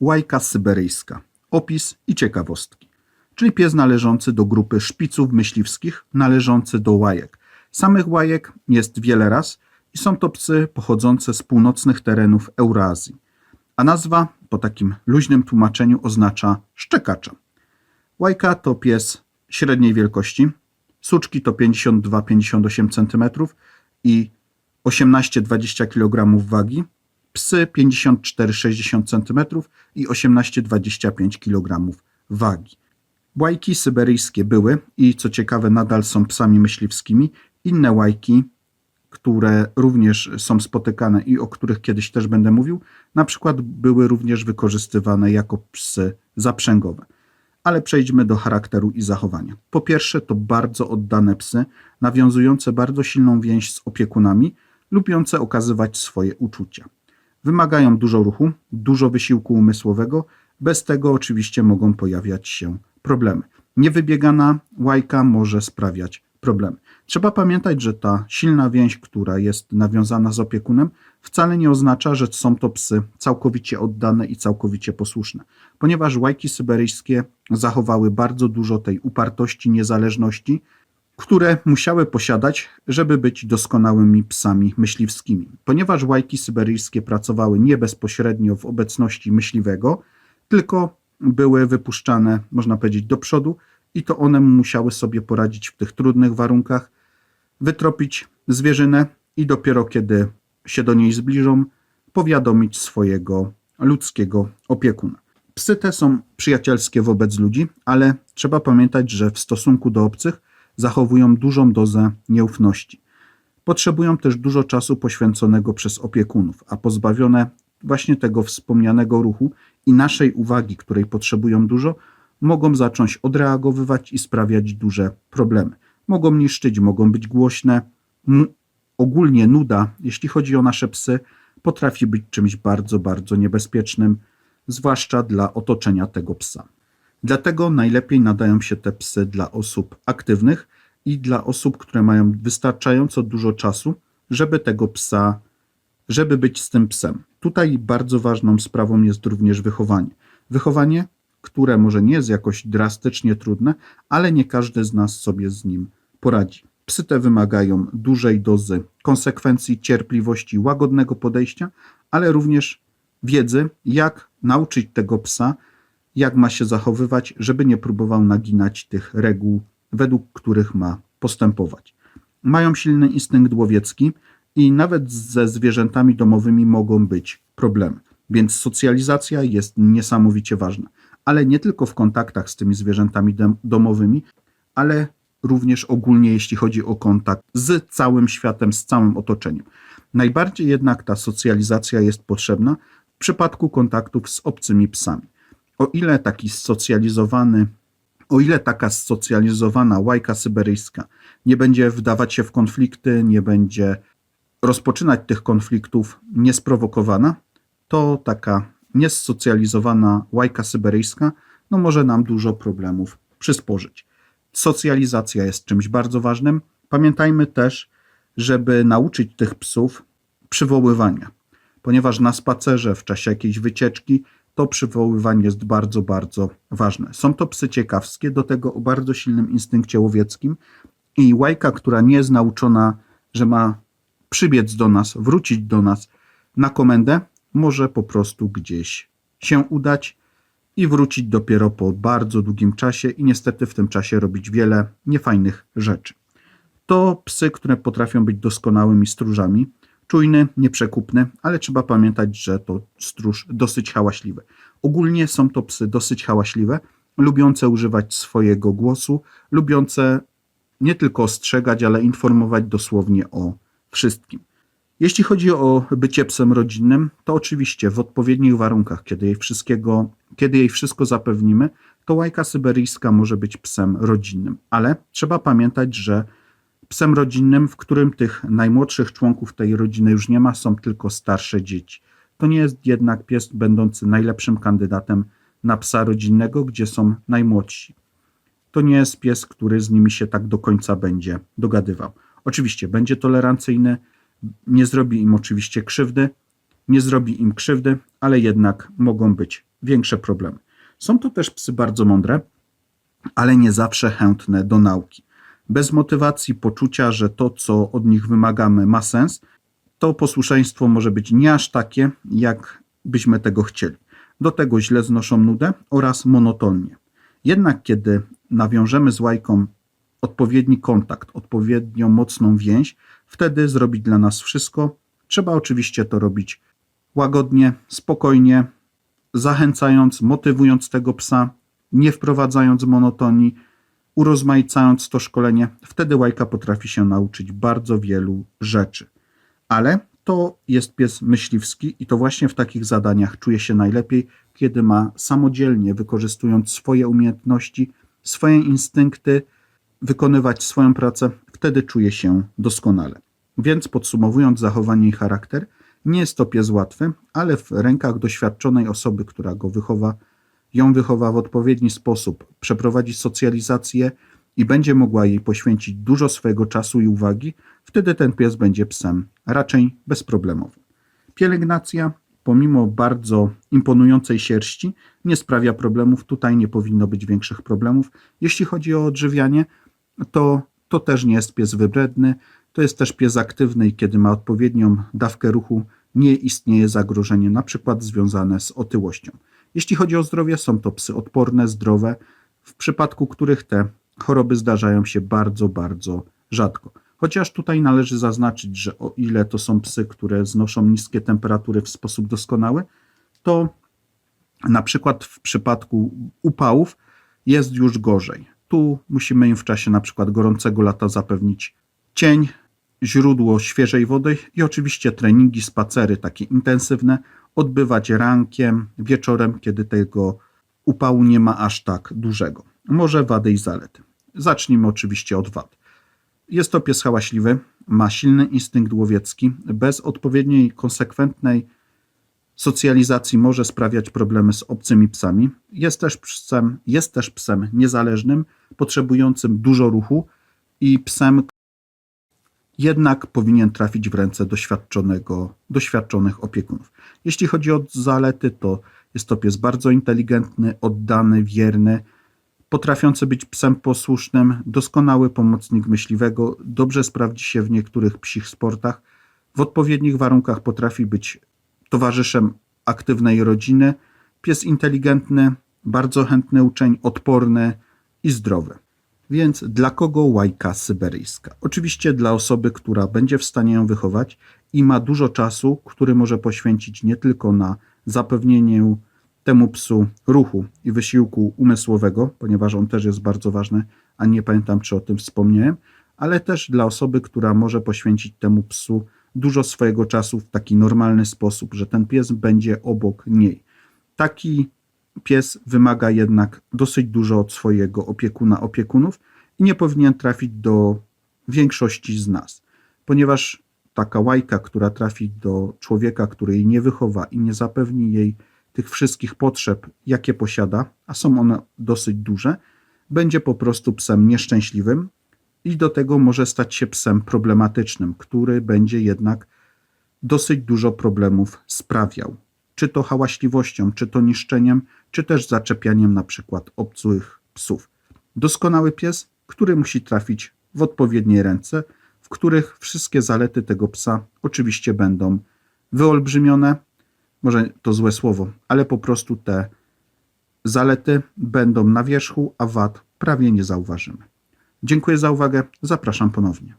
Łajka syberyjska. Opis i ciekawostki. Czyli pies należący do grupy szpiców myśliwskich, należący do łajek. Samych łajek jest wiele raz i są to psy pochodzące z północnych terenów Eurazji. A nazwa, po takim luźnym tłumaczeniu, oznacza szczekacza. Łajka to pies średniej wielkości, suczki to 52-58 cm i 18-20 kg wagi, psy 54-60 cm i 18-25 kg wagi. Łajki syberyjskie były i co ciekawe nadal są psami myśliwskimi. Inne łajki, które również są spotykane i o których kiedyś też będę mówił, na przykład były również wykorzystywane jako psy zaprzęgowe. Ale przejdźmy do charakteru i zachowania. Po pierwsze, to bardzo oddane psy, nawiązujące bardzo silną więź z opiekunami, lubiące okazywać swoje uczucia. Wymagają dużo ruchu, dużo wysiłku umysłowego, bez tego oczywiście mogą pojawiać się problemy. Niewybiegana łajka może sprawiać problemy. Trzeba pamiętać, że ta silna więź, która jest nawiązana z opiekunem, wcale nie oznacza, że są to psy całkowicie oddane i całkowicie posłuszne, ponieważ łajki syberyjskie zachowały bardzo dużo tej upartości, niezależności, które musiały posiadać, żeby być doskonałymi psami myśliwskimi. Ponieważ łajki syberyjskie pracowały nie bezpośrednio w obecności myśliwego, tylko były wypuszczane, można powiedzieć, do przodu i to one musiały sobie poradzić w tych trudnych warunkach, wytropić zwierzynę i dopiero kiedy się do niej zbliżą, powiadomić swojego ludzkiego opiekuna. Psy te są przyjacielskie wobec ludzi, ale trzeba pamiętać, że w stosunku do obcych zachowują dużą dozę nieufności. Potrzebują też dużo czasu poświęconego przez opiekunów, a pozbawione właśnie tego wspomnianego ruchu i naszej uwagi, której potrzebują dużo, mogą zacząć odreagowywać i sprawiać duże problemy. Mogą niszczyć, mogą być głośne. Ogólnie nuda, jeśli chodzi o nasze psy, potrafi być czymś bardzo, bardzo niebezpiecznym, zwłaszcza dla otoczenia tego psa. Dlatego najlepiej nadają się te psy dla osób aktywnych i dla osób, które mają wystarczająco dużo czasu, żeby tego psa, żeby być z tym psem. Tutaj bardzo ważną sprawą jest również wychowanie. Wychowanie, które może nie jest jakoś drastycznie trudne, ale nie każdy z nas sobie z nim poradzi. Psy te wymagają dużej dozy konsekwencji, cierpliwości, łagodnego podejścia, ale również wiedzy, jak nauczyć tego psa, jak ma się zachowywać, żeby nie próbował naginać tych reguł, według których ma postępować. Mają silny instynkt łowiecki i nawet ze zwierzętami domowymi mogą być problemy. Więc socjalizacja jest niesamowicie ważna, ale nie tylko w kontaktach z tymi zwierzętami domowymi, ale również ogólnie, jeśli chodzi o kontakt z całym światem, z całym otoczeniem. Najbardziej jednak ta socjalizacja jest potrzebna w przypadku kontaktów z obcymi psami. O ile taki socjalizowany, o ile taka socjalizowana łajka syberyjska nie będzie wdawać się w konflikty, nie będzie rozpoczynać tych konfliktów niesprowokowana, to taka niesocjalizowana łajka syberyjska no może nam dużo problemów przysporzyć. Socjalizacja jest czymś bardzo ważnym. Pamiętajmy też, żeby nauczyć tych psów przywoływania, ponieważ na spacerze, w czasie jakiejś wycieczki, to przywoływanie jest bardzo, bardzo ważne. Są to psy ciekawskie, do tego o bardzo silnym instynkcie łowieckim i łajka, która nie jest nauczona, że ma przybiec do nas, wrócić do nas na komendę, może po prostu gdzieś się udać i wrócić dopiero po bardzo długim czasie i niestety w tym czasie robić wiele niefajnych rzeczy. To psy, które potrafią być doskonałymi stróżami, czujny, nieprzekupny, ale trzeba pamiętać, że to stróż dosyć hałaśliwy. Ogólnie są to psy dosyć hałaśliwe, lubiące używać swojego głosu, lubiące nie tylko ostrzegać, ale informować dosłownie o wszystkim. Jeśli chodzi o bycie psem rodzinnym, to oczywiście w odpowiednich warunkach, kiedy jej, wszystkiego, kiedy jej wszystko zapewnimy, to łajka syberyjska może być psem rodzinnym. Ale trzeba pamiętać, że psem rodzinnym, w którym tych najmłodszych członków tej rodziny już nie ma, są tylko starsze dzieci. To nie jest jednak pies będący najlepszym kandydatem na psa rodzinnego, gdzie są najmłodsi. To nie jest pies, który z nimi się tak do końca będzie dogadywał. Oczywiście będzie tolerancyjny, nie zrobi im oczywiście krzywdy, nie zrobi im krzywdy, ale jednak mogą być większe problemy. Są to też psy bardzo mądre, ale nie zawsze chętne do nauki. Bez motywacji, poczucia, że to, co od nich wymagamy, ma sens, to posłuszeństwo może być nie aż takie, jak byśmy tego chcieli. Do tego źle znoszą nudę oraz monotonnie. Jednak kiedy nawiążemy z łajką odpowiedni kontakt, odpowiednio mocną więź, wtedy zrobi dla nas wszystko. Trzeba oczywiście to robić łagodnie, spokojnie, zachęcając, motywując tego psa, nie wprowadzając monotonii, urozmaicając to szkolenie. Wtedy łajka potrafi się nauczyć bardzo wielu rzeczy. Ale to jest pies myśliwski i to właśnie w takich zadaniach czuje się najlepiej, kiedy ma samodzielnie, wykorzystując swoje umiejętności, swoje instynkty, wykonywać swoją pracę, wtedy czuje się doskonale. Więc podsumowując zachowanie i charakter, nie jest to pies łatwy, ale w rękach doświadczonej osoby, która go wychowa, ją wychowa w odpowiedni sposób, przeprowadzi socjalizację i będzie mogła jej poświęcić dużo swojego czasu i uwagi, wtedy ten pies będzie psem raczej bezproblemowym. Pielęgnacja, pomimo bardzo imponującej sierści, nie sprawia problemów. Tutaj nie powinno być większych problemów. Jeśli chodzi o odżywianie, to to też nie jest pies wybredny. To jest też pies aktywny i kiedy ma odpowiednią dawkę ruchu, nie istnieje zagrożenie, na przykład związane z otyłością. Jeśli chodzi o zdrowie, są to psy odporne, zdrowe, w przypadku których te choroby zdarzają się bardzo, bardzo rzadko. Chociaż tutaj należy zaznaczyć, że o ile to są psy, które znoszą niskie temperatury w sposób doskonały, to na przykład w przypadku upałów jest już gorzej. Tu musimy im w czasie na przykład gorącego lata zapewnić cień, źródło świeżej wody i oczywiście treningi, spacery takie intensywne odbywać rankiem, wieczorem, kiedy tego upału nie ma aż tak dużego. Może wady i zalety. Zacznijmy oczywiście od wad. Jest to pies hałaśliwy, ma silny instynkt łowiecki, bez odpowiedniej, konsekwentnej socjalizacji może sprawiać problemy z obcymi psami. Jest też psem, jest też psem niezależnym, potrzebującym dużo ruchu i psem, jednak powinien trafić w ręce doświadczonego, doświadczonych opiekunów. Jeśli chodzi o zalety, to jest to pies bardzo inteligentny, oddany, wierny, potrafiący być psem posłusznym, doskonały pomocnik myśliwego, dobrze sprawdzi się w niektórych psich sportach, w odpowiednich warunkach potrafi być towarzyszem aktywnej rodziny, pies inteligentny, bardzo chętny uczeń, odporny i zdrowy. Więc dla kogo łajka syberyjska? Oczywiście dla osoby, która będzie w stanie ją wychować i ma dużo czasu, który może poświęcić nie tylko na zapewnienie temu psu ruchu i wysiłku umysłowego, ponieważ on też jest bardzo ważny, a nie pamiętam, czy o tym wspomniałem, ale też dla osoby, która może poświęcić temu psu dużo swojego czasu w taki normalny sposób, że ten pies będzie obok niej. Taki pies wymaga jednak dosyć dużo od swojego opiekuna, opiekunów i nie powinien trafić do większości z nas, ponieważ taka łajka, która trafi do człowieka, który jej nie wychowa i nie zapewni jej tych wszystkich potrzeb, jakie posiada, a są one dosyć duże, będzie po prostu psem nieszczęśliwym i do tego może stać się psem problematycznym, który będzie jednak dosyć dużo problemów sprawiał. Czy to hałaśliwością, czy to niszczeniem, czy też zaczepianiem na przykład obcych psów. Doskonały pies, który musi trafić w odpowiednie ręce, w których wszystkie zalety tego psa oczywiście będą wyolbrzymione. Może to złe słowo, ale po prostu te zalety będą na wierzchu, a wad prawie nie zauważymy. Dziękuję za uwagę. Zapraszam ponownie.